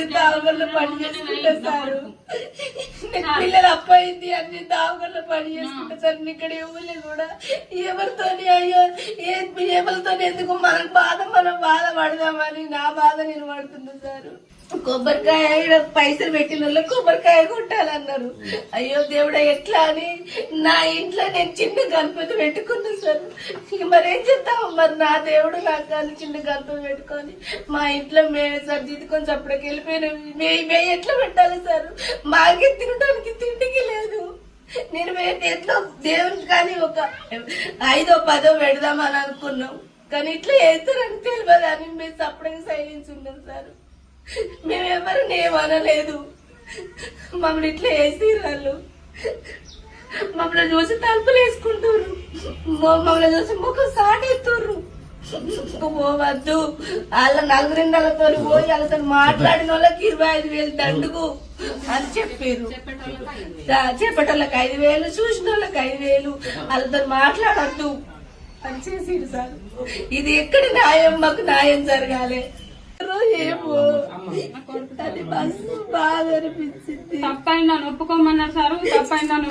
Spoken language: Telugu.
అన్ని దావగల్లో పని చేసుకుంటా సార్. పిల్లలు అప్పయింది అన్ని దావగల్లో పని చేసుకుంటా సార్. ఇక్కడ ఎవరు కూడా. ఎవరితోని అయ్యో ఏ ఎవరితో ఎందుకు మనం బాధ మనం బాధ పడదామని నా బాధ నేను పడుతుంది సార్. కొబ్బరికాయ పైసలు పెట్టిన వాళ్ళు కొబ్బరికాయ అయ్యో దేవుడా ఎట్లా అని? నా ఇంట్లో నేను చిన్న గణపతి పెట్టుకున్నా సార్. మరేం చేద్దాం? మరి నా దేవుడు నాకు కానీ చిన్న గణపతి పెట్టుకొని. మా ఇంట్లో మేమే సార్ దిద్దుకొని చప్పటికి వెళ్ళిపోయినా. మే మే ఎట్లా పెట్టాలి సార్? మాకే తినడానికి తిండికి లేదు. నేను మేము ఎట్లా దేవుడికి కానీ ఒక ఐదో పదో పెడదామని అనుకున్నాం. కానీ ఇట్లా వేస్తారని తెలియదు అని మేము చప్పటికి సైలెన్స్ ఉన్నాం సార్. మేమెవరు ఏమనలేదు. మమ్మల్ని ఇట్లా వేసిరాళ్ళు మమ్మల్ని చూసి తలుపులు వేసుకుంటారు మమ్మల్ని చూసి ముఖం సాటేస్తుర్రు పోవద్దు వాళ్ళ నలుగురిందలతో పోయి వాళ్ళతో మాట్లాడిన వాళ్ళకి ఇరవై ఐదు వేలు దండుకు అని చెప్పారు చెప్పటోళ్ళకి ఐదు వేలు చూసిన వాళ్ళకి ఐదు వేలు. వాళ్ళతో మాట్లాడద్దు. అని చేసి సార్. ఇది ఎక్కడ న్యాయం? మాకు న్యాయం జరగాలి. ఏమో. అది మస్తు బాధ అనిపించింది. తప్పైందని ఒప్పుకోమన్నారు సార్ తప్పైందని